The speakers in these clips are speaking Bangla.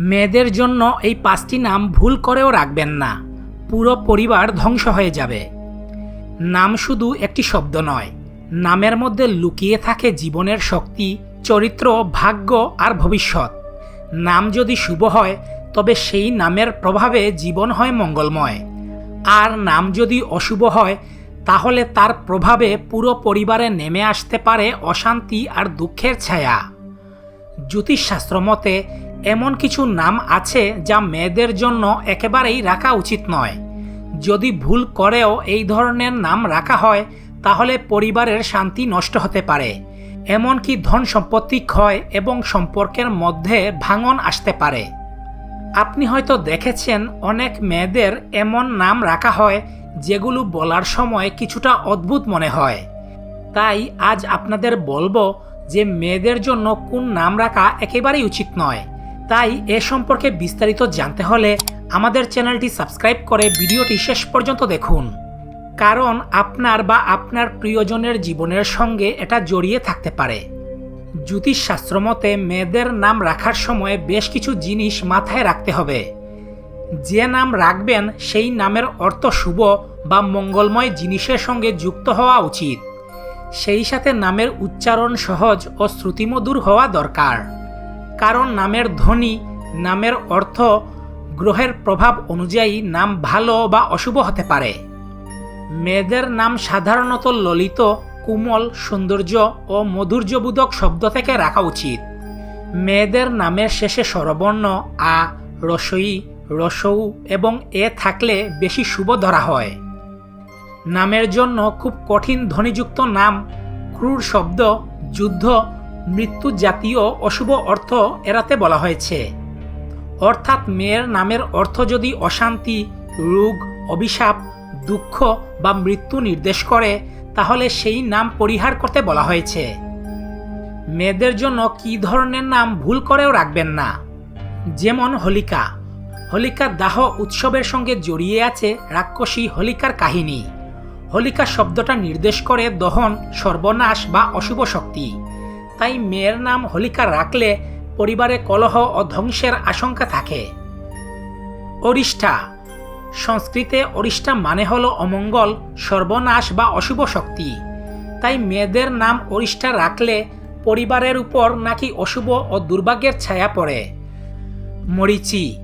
মেয়েদের জন্য এই পাঁচটি নাম ভুল করেও রাখবেন না। পুরো পরিবার ধ্বংস হয়ে যাবে। নাম শুধু একটি শব্দ নয়, নামের মধ্যে লুকিয়ে থাকে জীবনের শক্তি, চরিত্র, ভাগ্য আর ভবিষ্যৎ। নাম যদি শুভ হয়, তবে সেই নামের প্রভাবে জীবন হয় মঙ্গলময়। আর নাম যদি অশুভ হয়, তাহলে তার প্রভাবে পুরো পরিবারে নেমে আসতে পারে অশান্তি আর দুঃখের ছায়া। জ্যোতিষশাস্ত্র মতে এমন কিছু নাম আছে যা মেয়েদের জন্য একেবারেই রাখা উচিত নয়। যদি ভুল করেও এই ধরনের নাম রাখা হয়, তাহলে পরিবারের শান্তি নষ্ট হতে পারে। এমনকি ধন সম্পত্তি ক্ষয় এবং সম্পর্কের মধ্যে ভাঙন আসতে পারে। আপনি হয়তো দেখেছেন অনেক মেয়েদের এমন নাম রাখা হয়, যেগুলো বলার সময় কিছুটা অদ্ভুত মনে হয়। তাই আজ আপনাদের বলব যে মেয়েদের জন্য কোন নাম রাখা একেবারেই উচিত নয়। তাই এ সম্পর্কে বিস্তারিত জানতে হলে আমাদের চ্যানেলটি সাবস্ক্রাইব করে ভিডিওটি শেষ পর্যন্ত দেখুন। কারণ আপনার বা আপনার প্রিয়জনের জীবনের সঙ্গে এটা জড়িয়ে থাকতে পারে। জ্যোতিষশাস্ত্র মতে মেয়েদের নাম রাখার সময় বেশ কিছু জিনিস মাথায় রাখতে হবে। যে নাম রাখবেন সেই নামের অর্থ শুভ বা মঙ্গলময় জিনিসের সঙ্গে যুক্ত হওয়া উচিত। সেই সাথে নামের উচ্চারণ সহজ ও শ্রুতিমধুর হওয়া দরকার। কারণ নামের ধ্বনি, নামের অর্থ গ্রহের প্রভাব অনুযায়ী নাম ভালো বা অশুভ হতে পারে। মেয়েদের নাম সাধারণত ললিত, কুমল, সৌন্দর্য ও মধুর্যবোধক শব্দ থেকে রাখা উচিত। মেয়েদের নামের শেষে স্বরবর্ণ, আ, রসই, রসৌ এবং এ থাকলে বেশি শুভ ধরা হয়। নামের জন্য খুব কঠিন ধ্বনিযুক্ত নাম, ক্রূর শব্দ, যুদ্ধ মৃত্যু জাতীয় অশুভ অর্থ এড়াতে বলা হয়েছে। অর্থাৎ মেয়ের নামের অর্থ যদি অশান্তি, রোগ, অভিশাপ, দুঃখ বা মৃত্যু নির্দেশ করে, তাহলে সেই নাম পরিহার করতে বলা হয়েছে। মেয়েদের জন্য কী ধরনের নাম ভুল করেও রাখবেন না। যেমন হোলিকা। হোলিকা দাহ উৎসবের সঙ্গে জড়িয়ে আছে রাক্ষসী হোলিকার কাহিনী। হোলিকা শব্দটা নির্দেশ করে দহন, সর্বনাশ বা অশুভ শক্তি। তাই মেয়ের নাম হোলিকা রাখলে পরিবারে কলহ ও ধ্বংসের আশঙ্কা থাকে। অরিষ্ঠা সংস্কৃতে অরিষ্ঠা মানে হলো অমঙ্গল, সর্বনাশ বা অশুভ শক্তি। তাই মেয়েদের নাম অরিষ্ঠা রাখলে পরিবারের উপর নাকি অশুভ ও দুর্ভাগ্যের ছায়া পড়ে। মরিচি।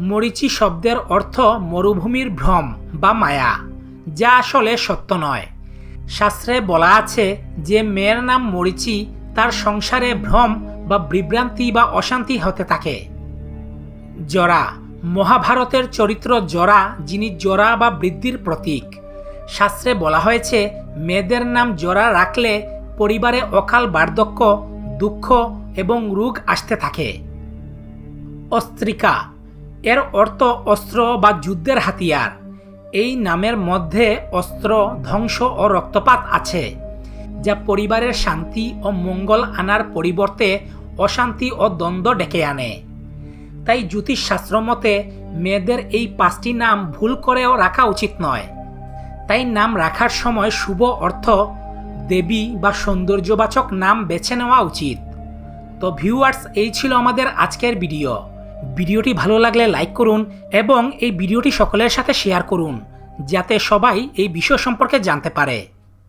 মরিচি শব্দের অর্থ মরুভূমির ভ্রম বা মায়া, যা আসলে সত্য নয়। শাস্ত্রে বলা আছে যে মেয়ের নাম মরিচি তার সংসারে ভ্রম বা বিভ্রান্তি বা অশান্তি হতে থাকে। জরা, মহাভারতের চরিত্র জরা, যিনি জরা বা বৃদ্ধির প্রতীক। শাস্ত্রে বলা হয়েছে, মেয়েদের নাম জরা রাখলে পরিবারে অকাল বার্ধক্য, দুঃখ এবং রোগ আসতে থাকে। অস্ত্রিকা, এর অর্থ অস্ত্র বা যুদ্ধের হাতিয়ার। এই নামের মধ্যে অস্ত্র, ধ্বংস ও রক্তপাত আছে। যা পরিবারের শান্তি ও মঙ্গল আনার পরিবর্তে অশান্তি ও দ্বন্দ্ব ডেকে আনে। তাই জ্যোতিষশাস্ত্র মতে, মেয়েদের এই পাঁচটি নাম ভুল করেও রাখা উচিত নয়। তাই নাম রাখার সময় শুভ অর্থ, দেবী বা সৌন্দর্যবাচক নাম বেছে নেওয়া উচিত। তো ভিউয়ার্স, এই ছিল আমাদের আজকের ভিডিও। ভিডিওটি ভালো লাগলে লাইক করুন এবং এই ভিডিওটি সকলের সাথে শেয়ার করুন, যাতে সবাই এই বিষয় সম্পর্কে জানতে পারে।